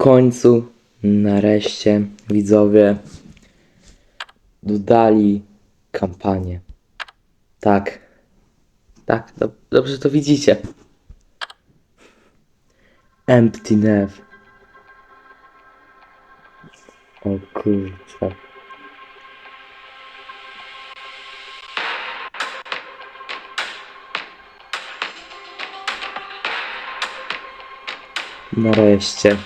końcu, nareszcie, widzowie dodali kampanię. Tak. Tak, do, dobrze to widzicie. Empty Nev. O kurczę. Nareszcie.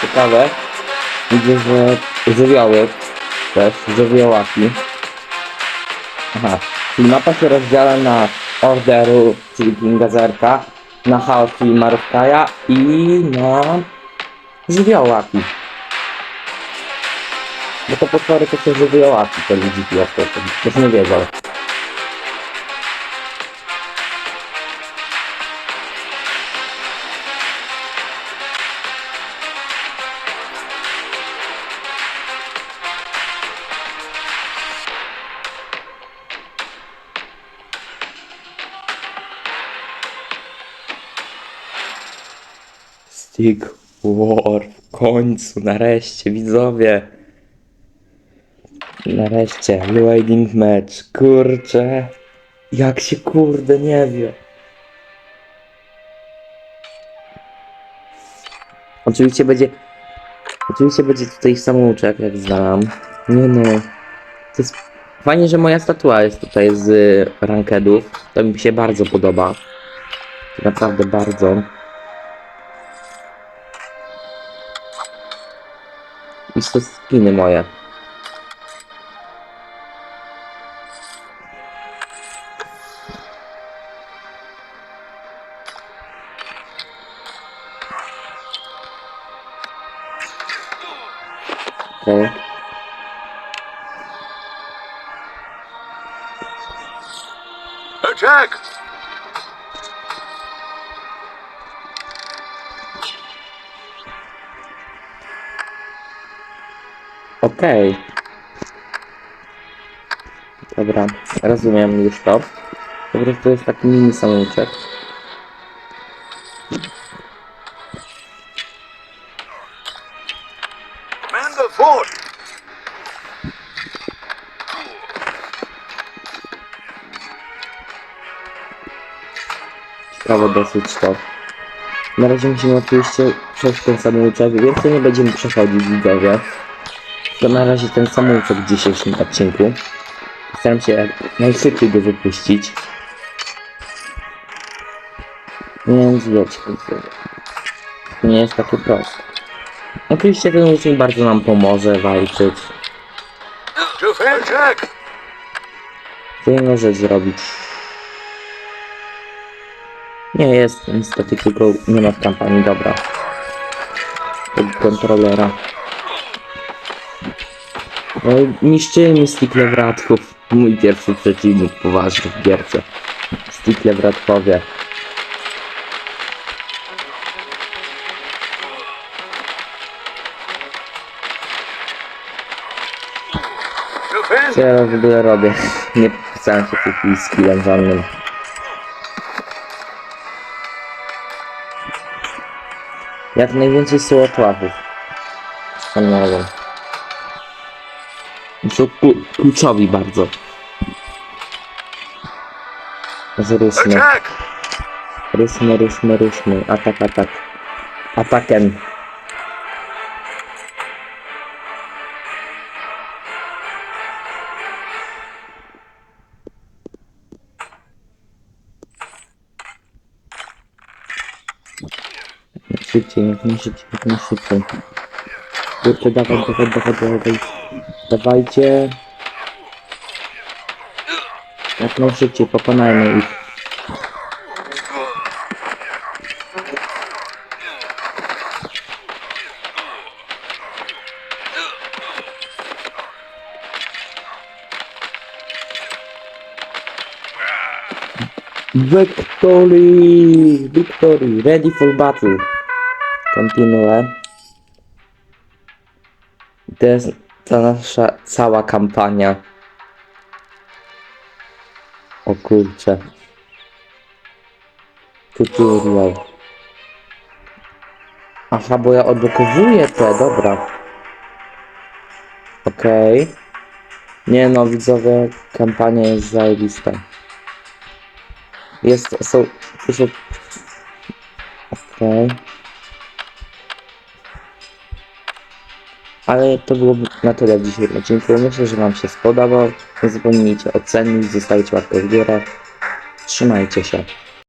Ciekawe. Widzę, że żywioły też, żywiołaki. Aha, czyli mapa się rozdziela na Orderu, czyli Kinga Zerka, na czyli Marówkaja i na żywiołaki. Bo to potwory to się żywiołaki, to widzicie, jak to, ktoś nie wiedział. Stick War w końcu, nareszcie, widzowie. Nareszcie, Waiting Match, kurczę. Jak się kurde nie wie. Oczywiście będzie... Oczywiście będzie tutaj samouczek, jak znam. Nie no. To jest... Fajnie, że moja statua jest tutaj z rankedów. To mi się bardzo podoba. Naprawdę bardzo. I to skiny moje. Okay. Attack! Okej. Dobra, rozumiem już to. Po prostu jest taki mini samouczek. The fort! Ciekawe dosyć to. Na razie musimy oczywiście przejść ten samouczek, więcej nie będziemy przechodzić widzowie. To na razie ten samouczek w dzisiejszym odcinku. Staram się jak najszybciej go wypuścić. Więc wiecie. Nie jest takie proste. Oczywiście ten uczeń bardzo nam pomoże walczyć. Co inną rzecz zrobić. Nie jest niestety tylko nie ma w kampanii, dobra. od kontrolera. No, niszczymy stikle wratków. Mój pierwszy przeciwnik poważny w gierce. Stikle wratkowie. Co ja w ogóle robię? Nie podpisałem się w tej chwili skillem żadnym. Jak najwięcej sołotławów. Wspaniałe. Są ku kluczowi bardzo. Zrusmy, Attack. rusmy, rusmy, rusmy. Atak, atak. Atakiem. Szybciej, jak najszybciej, jak najszybciej. Kurczę, dawaj, dawaj, dawaj, dawaj. Dawajcie. Jak najszybciej, pokonajmy ich. Victory! Victory! Ready for battle. Kontynuuję. To jest ta nasza cała kampania. O kurcze. Tutorial. Aha, bo ja odblokowuję te, dobra. Okej. Nie no, widzowie, kampania jest zajebista. Jest, są, tu są... Okej. Ale to byłoby na tyle w dzisiejszym odcinku. Myślę, że Wam się spodobał. Nie zapomnijcie ocenić, zostawić łapkę w górę. Trzymajcie się.